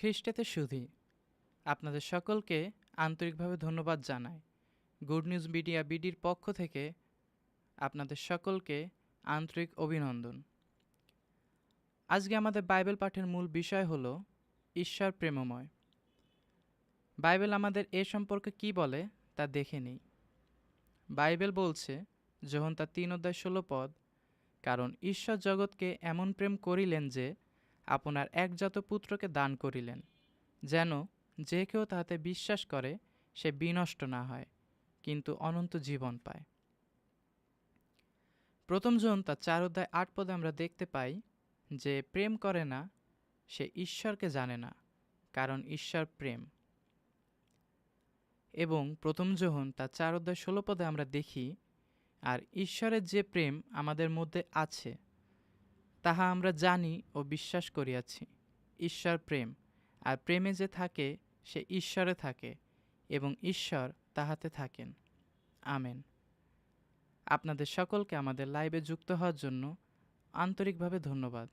খ্রিস্টেতে সুধি আপনাদের সকলকে আন্তরিকভাবে ধন্যবাদ জানাই। গুড নিউজ মিডিয়া বিডির পক্ষ থেকে আপনাদের সকলকে আন্তরিক অভিনন্দন। আজকে আমাদের বাইবেল পাঠের মূল বিষয় হল ঈশ্বর প্রেমময়। বাইবেল আমাদের এ সম্পর্কে কি বলে তা দেখে নেই। বাইবেল বলছে, যখন তার তিন অধ্যায় ষোলো পদ, কারণ ঈশ্বর জগৎকে এমন প্রেম করিলেন যে আপনার একজাত পুত্রকে দান করিলেন, যেন যে কেউ তাহাতে বিশ্বাস করে, সে বিনষ্ট না হয়, কিন্তু অনন্ত জীবন পায়। প্রথম জন তার চার অধ্যায় আট পদে আমরা দেখতে পাই যে প্রেম করে না, সে ঈশ্বরকে জানে না, কারণ ঈশ্বর প্রেম। এবং প্রথম যোহন তার চার অধ্যায় ষোলো পদে আমরা দেখি, আর ঈশ্বরের যে প্রেম আমাদের মধ্যে আছে তাহা আমরা জানি ও বিশ্বাস করিয়াছি। ঈশ্বর প্রেম, আর প্রেমে যে থাকে, সে ঈশ্বরে থাকে, এবং ঈশ্বর তাহাতে থাকেন। আমেন। আপনাদের সকলকে আমাদের লাইভে যুক্ত হওয়ার জন্য আন্তরিকভাবে ধন্যবাদ।